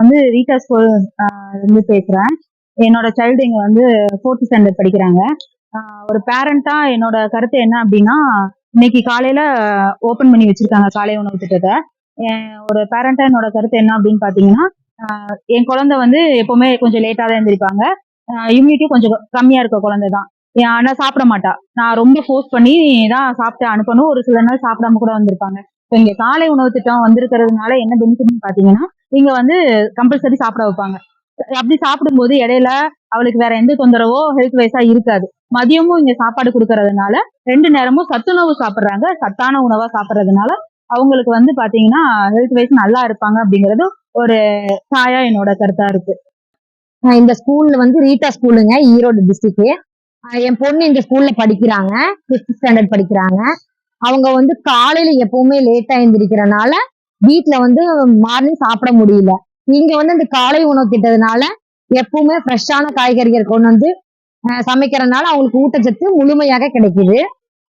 வந்து Rita school இருந்து பேசுறேன். என்னோட சைல்டு இங்க வந்து ஃபோர்த் ஸ்டாண்டர்ட் படிக்கிறாங்க. ஒரு பேரண்டா என்னோட கருத்து என்ன அப்படின்னா இன்னைக்கு காலையில ஓபன் பண்ணி வச்சிருக்காங்க காலை உணவு திட்டத்தை. என் ஒரு பேரண்டா என்னோட கருத்து என்ன அப்படின்னு பாத்தீங்கன்னா என் குழந்தை வந்து எப்பவுமே கொஞ்சம் லேட்டா தான் எழுந்திருப்பாங்க இம்யூனிட்டியும் கொஞ்சம் கம்மியா இருக்க குழந்தை தான். ஆனா சாப்பிட மாட்டா. நான் ரொம்ப ஃபோர்ஸ் பண்ணி தான் சாப்பிட்டு அனுப்பணும். ஒரு சில நாள் சாப்பிடாம கூட வந்திருப்பாங்க. இப்போ இங்க காலை உணவு திட்டம் வந்திருக்கிறதுனால என்ன பெனிஃபிட்னு பாத்தீங்கன்னா இங்க வந்து கம்பல்சரி சாப்பிட வைப்பாங்க. அப்படி சாப்பிடும்போது இடையில அவளுக்கு வேற எந்த தொந்தரவோ ஹெல்த் வைஸா இருக்காது. மதியமும் இங்க சாப்பாடு கொடுக்கறதுனால ரெண்டு நேரமும் சத்துணவு சாப்பிட்றாங்க. சத்தான உணவா சாப்பிட்றதுனால அவங்களுக்கு வந்து பாத்தீங்கன்னா ஹெல்த் வைஸ் நல்லா இருப்பாங்க அப்படிங்கிறது ஒரு சாயா என்னோட கருத்தா இருக்கு. இந்த ஸ்கூல்ல வந்து ரீட்டா ஸ்கூலுங்க ஈரோடு டிஸ்ட்ரிக்ட் என் பொண்ணு இந்த ஸ்கூல்ல படிக்கிறாங்க ஃபிஃப்த் ஸ்டாண்டர்ட் படிக்கிறாங்க. அவங்க வந்து காலையில எப்பவுமே லேட்டா எழுந்திரிக்கிறனால வீட்டுல வந்து மார்னிங் சாப்பிட முடியல. இங்க வந்து இந்த காலை உணவு திட்டத்தினால எப்பவுமே ஃப்ரெஷ்ஷான காய்கறிகள் கொண்டு வந்து ஆஹ் சமைக்கிறதுனால அவங்களுக்கு ஊட்டச்சத்து முழுமையாக கிடைக்குது.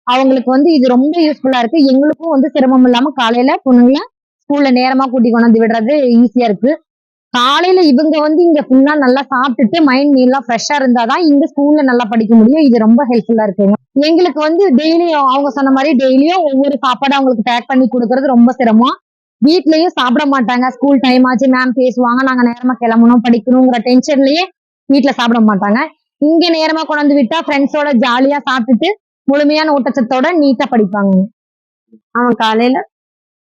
அவங்களுக்கு வந்து இது ரொம்ப யூஸ்ஃபுல்லா இருக்கு. எங்களுக்கும் வந்து சிரமம் இல்லாம காலையில பொண்ணுங்கள ஸ்கூல்ல நேரமா கூட்டி கொண்டு வந்து விடுறது ஈஸியா இருக்கு. காலையில இவங்க வந்து இங்க ஃபுல்லா நல்லா சாப்பிட்டுட்டு மைண்ட் எல்லாம் ஃப்ரெஷ்ஷா இருந்தாதான் இந்த ஸ்கூல்ல நல்லா படிக்க முடியும். இது ரொம்ப ஹெல்ப்ஃபுல்லா இருக்குங்க எங்களுக்கு வந்து டெய்லியும் அவங்க சொன்ன மாதிரி டெய்லியும் ஒவ்வொரு சாப்பாடு அவங்களுக்கு பேக் பண்ணி கொடுக்கறது ரொம்ப சிரமம். வீட்லயும் சாப்பிட மாட்டாங்க. ஸ்கூல் டைம் ஆச்சு மேம் பேசுவாங்க. நாங்க நேரமா கிளம்பணும் படிக்கணுங்கிற டென்ஷன்லயே வீட்டுல சாப்பிட மாட்டாங்க. இங்க நேரமா கொண்டாந்து விட்டா ஃப்ரெண்ட்ஸோட ஜாலியா சாப்பிட்டுட்டு முழுமையான ஊட்டச்சத்தோட நீட்டா படிப்பாங்க. அவன் காலையில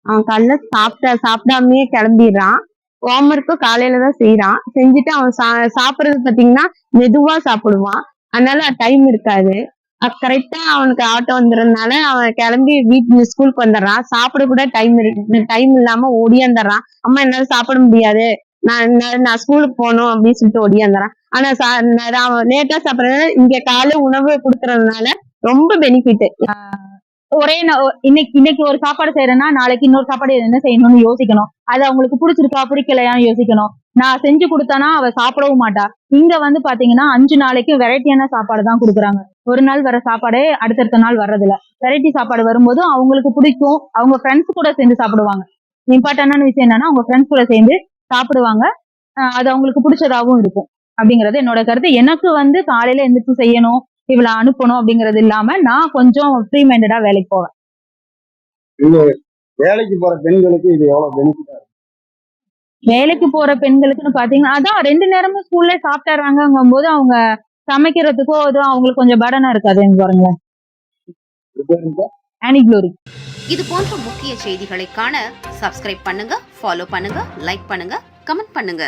அவன் காலையில சாப்பிட்ட சாப்பிடாமயே கிளம்பிடுறான். ஹோம்ஒர்க்கும் காலையில தான் செய்யறான் செஞ்சுட்டு அவன் சா சாப்பிடுறது பாத்தீங்கன்னா மெதுவா சாப்பிடுவான். அதனால டைம் இருக்காது. கரெக்டா அவனுக்கு ஆட்டோ வந்துடுறதுனால அவன் கிளம்பி வீட்டு ஸ்கூலுக்கு வந்துடுறான் சாப்பிட கூட டைம் இருக்கு டைம் இல்லாம ஓடியாந்துடுறான் அம்மா என்னால சாப்பிட முடியாது. நான் நான் ஸ்கூலுக்கு போகணும் அப்படின்னு சொல்லிட்டு ஓடியாந்துறான் ஆனா சா- நான் அவன் லேட்டா சாப்பிடறதுனால இங்க காலை உணவு கொடுக்கறதுனால ரொம்ப பெனிஃபிட் ஒரே இன்னைக்கு இன்னைக்கு ஒரு சாப்பாடு செய்யறேன்னா நாளைக்கு இன்னொரு சாப்பாடு என்ன செய்யணும்னு யோசிக்கணும். அது அவங்களுக்கு பிடிச்சிருக்கா பிடிக்கலையான்னு யோசிக்கணும். நான் செஞ்சு கொடுத்தானா அவ சாப்பிடவும் மாட்டா. இங்க வந்து பாத்தீங்கன்னா அஞ்சு நாளைக்கு வெரைட்டியான சாப்பாடு தான் கொடுக்குறாங்க. ஒரு நாள் வர சாப்பாடே அடுத்தடுத்த நாள் வர்றதில்ல. வெரைட்டி சாப்பாடு வரும்போது அவங்களுக்கு பிடிக்கும். அவங்க ஃப்ரெண்ட்ஸ் கூட சேர்ந்து சாப்பிடுவாங்க. இம்பார்ட்டன்டான விஷயம் என்னன்னா அவங்க ஃப்ரெண்ட்ஸ் கூட சேர்ந்து சாப்பிடுவாங்க. அது அவங்களுக்கு பிடிச்சதாவும் இருக்கும். அப்படிங்கறது என்னோட கருத்து. எனக்கு வந்து காலையில எந்திரிச்சு செய்யணும் இவளை அனுப்பணும் அப்படிங்கறது இல்லாம நான் கொஞ்சம் ஃப்ரீ மைண்டடா வேலைக்கு போவேன். வேலைக்கு போற பெண்களுக்கு இது எவ்வளவு பெனிஃபிட்டா இருக்கு? வேலைக்கு போற பெண்களுக்குன்னு பாத்தீங்கன்னா அதான் ரெண்டு நேரமும் ஸ்கூல்ல சாப்பிட்டுறாங்கும் போது அவங்க சமைக்கிறதுக்கோ எதுவும் அவங்களுக்கு கொஞ்சம் படனா இருக்காது பாருங்களேன். இது இது போன்ற முக்கிய செய்திகளை காண சப்ஸ்கிரைப் பண்ணுங்க ஃபாலோ பண்ணுங்க லைக் பண்ணுங்க கமெண்ட் பண்ணுங்க.